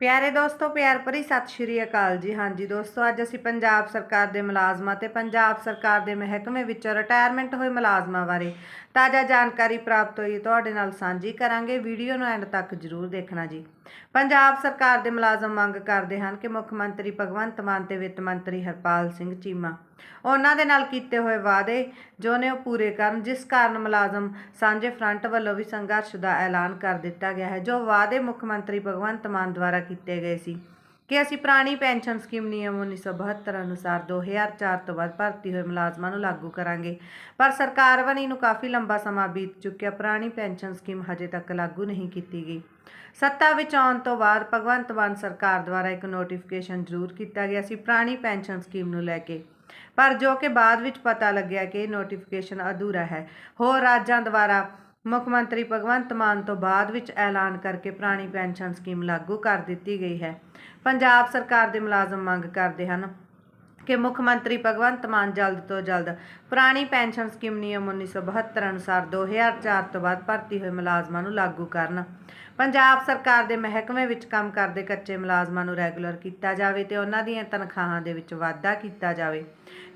ਪਿਆਰੇ ਦੋਸਤੋ, ਪਿਆਰ ਭਰੀ ਸਤਿ ਸ਼੍ਰੀ ਅਕਾਲ ਜੀ। ਹਾਂਜੀ ਦੋਸਤੋ, ਅੱਜ ਅਸੀਂ ਪੰਜਾਬ ਸਰਕਾਰ ਦੇ ਮੁਲਾਜ਼ਮਾਂ ਤੇ ਪੰਜਾਬ ਸਰਕਾਰ ਦੇ ਮਹਿਕਮੇ ਵਿੱਚੋਂ ਰਿਟਾਇਰਮੈਂਟ ਹੋਏ ਮੁਲਾਜ਼ਮਾਂ ਬਾਰੇ ਤਾਜ਼ਾ ਜਾਣਕਾਰੀ ਪ੍ਰਾਪਤ ਹੋਈ ਤੁਹਾਡੇ ਨਾਲ ਸਾਂਝੀ ਕਰਾਂਗੇ। ਵੀਡੀਓ ਨੂੰ ਐਂਡ ਤੱਕ ਜ਼ਰੂਰ ਦੇਖਣਾ ਜੀ। ਪੰਜਾਬ ਸਰਕਾਰ ਦੇ ਮੁਲਾਜ਼ਮ ਮੰਗ ਕਰਦੇ ਹਨ ਕਿ ਮੁੱਖ ਮੰਤਰੀ ਭਗਵੰਤ ਮਾਨ ਤੇ ਵਿੱਤ ਮੰਤਰੀ ਹਰਪਾਲ ਸਿੰਘ ਚੀਮਾ ਉਹਨਾਂ ਦੇ ਨਾਲ ਕੀਤੇ ਹੋਏ ਵਾਅਦੇ ਜੋ ਨੇ ਉਹ ਪੂਰੇ ਕਰਨ, ਜਿਸ ਕਾਰਨ ਮੁਲਾਜ਼ਮ ਸਾਂਝੇ ਫਰੰਟ ਵੱਲੋਂ ਵੀ ਸੰਘਰਸ਼ ਦਾ ਐਲਾਨ ਕਰ ਦਿੱਤਾ ਗਿਆ ਹੈ, ਜੋ ਵਾਅਦੇ ਮੁੱਖ ਮੰਤਰੀ ਭਗਵੰਤ ਮਾਨ ਦੁਆਰਾ ਕੀਤੇ ਗਏ ਸੀ। ਕਿ ਅਸੀਂ ਪੁਰਾਣੀ ਪੈਨਸ਼ਨ ਸਕੀਮ ਨਿਯਮ 1972 ਅਨੁਸਾਰ 2004 ਤੋਂ ਬਾਅਦ ਭਰਤੀ ਹੋਏ ਮੁਲਾਜ਼ਮਾਂ ਨੂੰ ਲਾਗੂ ਕਰਾਂਗੇ। ਪਰ ਸਰਕਾਰ ਬਣੀ ਨੂੰ ਕਾਫੀ ਲੰਬਾ ਸਮਾਂ ਬੀਤ ਚੁੱਕਿਆ, ਪੁਰਾਣੀ ਪੈਨਸ਼ਨ ਸਕੀਮ ਹਜੇ ਤੱਕ ਲਾਗੂ ਨਹੀਂ ਕੀਤੀ ਗਈ। ਸੱਤਾ ਵਿੱਚ ਆਉਣ ਤੋਂ ਬਾਅਦ ਭਗਵੰਤ ਮਾਨ ਸਰਕਾਰ ਦੁਆਰਾ ਇੱਕ ਨੋਟੀਫਿਕੇਸ਼ਨ ਜ਼ਰੂਰ ਕੀਤਾ ਗਿਆ ਸੀ ਪੁਰਾਣੀ ਪੈਨਸ਼ਨ ਸਕੀਮ ਨੂੰ ਲੈ ਕੇ। ਪਰ ਜੋ ਕਿ ਬਾਅਦ ਵਿੱਚ ਪਤਾ ਲੱਗਿਆ ਕਿ ਇਹ ਨੋਟੀਫਿਕੇਸ਼ਨ ਅਧੂਰਾ ਹੈ। ਹੋਰ ਰਾਜਾਂ ਦੁਆਰਾ ਮੁੱਖ ਮੰਤਰੀ ਭਗਵੰਤ ਮਾਨ ਤੋਂ ਬਾਅਦ ਵਿੱਚ ਐਲਾਨ ਕਰਕੇ ਪੁਰਾਣੀ ਪੈਨਸ਼ਨ ਸਕੀਮ ਲਾਗੂ ਕਰ ਦਿੱਤੀ ਗਈ ਹੈ। ਪੰਜਾਬ ਸਰਕਾਰ ਦੇ ਮੁਲਾਜ਼ਮ ਮੰਗ ਕਰਦੇ ਹਨ ਕਿ ਮੁੱਖ ਮੰਤਰੀ ਭਗਵੰਤ ਮਾਨ ਜਲਦ ਤੋਂ ਜਲਦ ਪੁਰਾਣੀ ਪੈਨਸ਼ਨ ਸਕੀਮ ਨਿਯਮ 1972 ਅਨੁਸਾਰ 2004 ਤੋਂ ਬਾਅਦ ਭਰਤੀ ਹੋਏ ਮੁਲਾਜ਼ਮਾਂ ਨੂੰ ਲਾਗੂ ਕਰਨ। ਪੰਜਾਬ ਸਰਕਾਰ ਦੇ ਮਹਿਕਮੇ ਵਿੱਚ ਕੰਮ ਕਰਦੇ ਕੱਚੇ ਮੁਲਾਜ਼ਮਾਂ ਨੂੰ ਰੈਗੂਲਰ ਕੀਤਾ ਜਾਵੇ ਤੇ ਉਹਨਾਂ ਦੀਆਂ ਤਨਖਾਹਾਂ ਦੇ ਵਿੱਚ ਵਾਧਾ ਕੀਤਾ ਜਾਵੇ।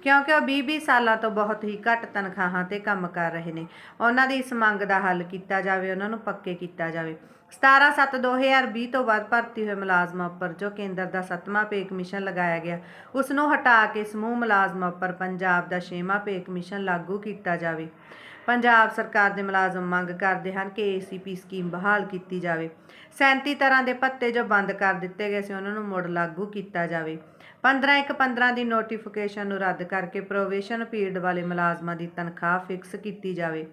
ਕਿਉਂਕਿ ਉਹ 20-20 ਸਾਲਾਂ ਤੋਂ ਬਹੁਤ ਹੀ ਘੱਟ ਤਨਖਾਹਾਂ ਤੇ ਕੰਮ ਕਰ ਰਹੇ ਨੇ। ਉਹਨਾਂ ਦੀ ਇਸ ਮੰਗ ਦਾ ਹੱਲ ਕੀਤਾ ਜਾਵੇ, ਉਹਨਾਂ ਨੂੰ ਪੱਕੇ ਕੀਤਾ ਜਾਵੇ। 17/7/2020 ਤੋਂ ਬਾਅਦ ਭਰਤੀ ਹੋਏ ਮੁਲਾਜ਼ਮਾਂ ਉੱਪਰ ਜੋ ਕੇਂਦਰ ਦਾ ਸੱਤਵਾਂ ਪੇ ਕਮਿਸ਼ਨ ਲਗਾਇਆ ਗਿਆ ਉਸ ਨੂੰ ਹਟਾ ਕੇ ਸਮੂਹ ਮੁਲਾਜ਼ਮਾਂ ਉੱਪਰ ਪੰਜਾਬ ਦਾ ਛੇਵਾਂ ਪੇ ਕਮਿਸ਼ਨ ਲਾਗੂ ਕੀਤਾ ਜਾਵੇ। ਪੰਜਾਬ ਸਰਕਾਰ ਦੇ ਮੁਲਾਜ਼ਮ ਮੰਗ ਕਰਦੇ ਹਨ ਕਿ ਏਸੀਪੀ ਸਕੀਮ ਬਹਾਲ ਕੀਤੀ ਜਾਵੇ। 37 ਤਰ੍ਹਾਂ ਦੇ ਭੱਤੇ ਜੋ ਬੰਦ ਕਰ ਦਿੱਤੇ ਗਏ ਸੀ, ਉਹਨਾਂ ਨੂੰ ਮੁੜ ਲਾਗੂ ਕੀਤਾ ਜਾਵੇ। 15 ਇੱਕ 15 ਦੀ ਨੋਟੀਫਿਕੇਸ਼ਨ ਨੂੰ ਰੱਦ ਕਰਕੇ ਪ੍ਰੋਵੇਸ਼ਨ ਪੀਰੀਅਡ ਵਾਲੇ ਮੁਲਾਜ਼ਮਾਂ ਦੀ ਤਨਖਾਹ ਫਿਕਸ ਕੀਤੀ ਜਾਵੇ।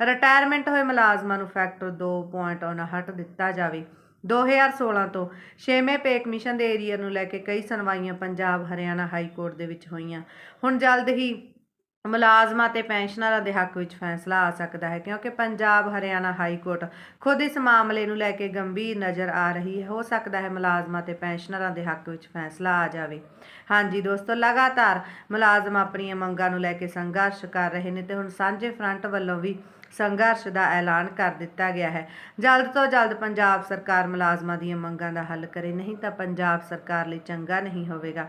ਰਿਟਾਇਰਮੈਂਟ ਹੋਏ ਮੁਲਾਜ਼ਮਾਂ ਨੂੰ ਫੈਕਟਰ 2.59 ਦਿੱਤਾ ਜਾਵੇ। 2016 ਤੋਂ ਛੇਵੇਂ ਪੇ ਕਮਿਸ਼ਨ ਦੇ ਏਰੀਆ ਨੂੰ ਲੈ ਕੇ ਕਈ ਸੁਣਵਾਈਆਂ ਪੰਜਾਬ, ਹਰਿਆਣਾ ਹਾਈ ਕੋਰਟ ਦੇ ਵਿੱਚ ਹੋਈਆਂ। ਹੁਣ ਜਲਦ ਹੀ ਮੁਲਾਜ਼ਮਾਂ ਤੇ ਪੈਨਸ਼ਨਰਾਂ ਦੇ ਹੱਕ ਵਿੱਚ ਫੈਸਲਾ ਆ ਸਕਦਾ ਹੈ, ਕਿਉਂਕਿ ਪੰਜਾਬ ਹਰਿਆਣਾ ਹਾਈ ਕੋਰਟ ਖੁਦ ਇਸ ਮਾਮਲੇ ਨੂੰ ਲੈ ਕੇ ਗੰਭੀਰ ਨਜ਼ਰ ਆ ਰਹੀ ਹੈ। ਹੋ ਸਕਦਾ ਹੈ ਮੁਲਾਜ਼ਮਾਂ ਤੇ ਪੈਨਸ਼ਨਰਾਂ ਦੇ ਹੱਕ ਵਿੱਚ ਫੈਸਲਾ ਆ ਜਾਵੇ। ਹਾਂਜੀ ਦੋਸਤੋ, ਲਗਾਤਾਰ ਮੁਲਾਜ਼ਮ ਆਪਣੀਆਂ ਮੰਗਾਂ ਨੂੰ ਲੈ ਕੇ ਸੰਘਰਸ਼ ਕਰ ਰਹੇ ਨੇ ਤੇ ਹੁਣ ਸਾਂਝੇ ਫਰੰਟ ਵੱਲੋਂ ਵੀ ਸੰਘਰਸ਼ ਦਾ ਐਲਾਨ ਕਰ ਦਿੱਤਾ ਗਿਆ ਹੈ। ਜਲਦ ਤੋਂ ਜਲਦ ਪੰਜਾਬ ਸਰਕਾਰ ਮੁਲਾਜ਼ਮਾਂ ਦੀਆਂ ਮੰਗਾਂ ਦਾ ਹੱਲ ਕਰੇ, ਨਹੀਂ ਤਾਂ ਪੰਜਾਬ ਸਰਕਾਰ ਲਈ ਚੰਗਾ ਨਹੀਂ ਹੋਵੇਗਾ।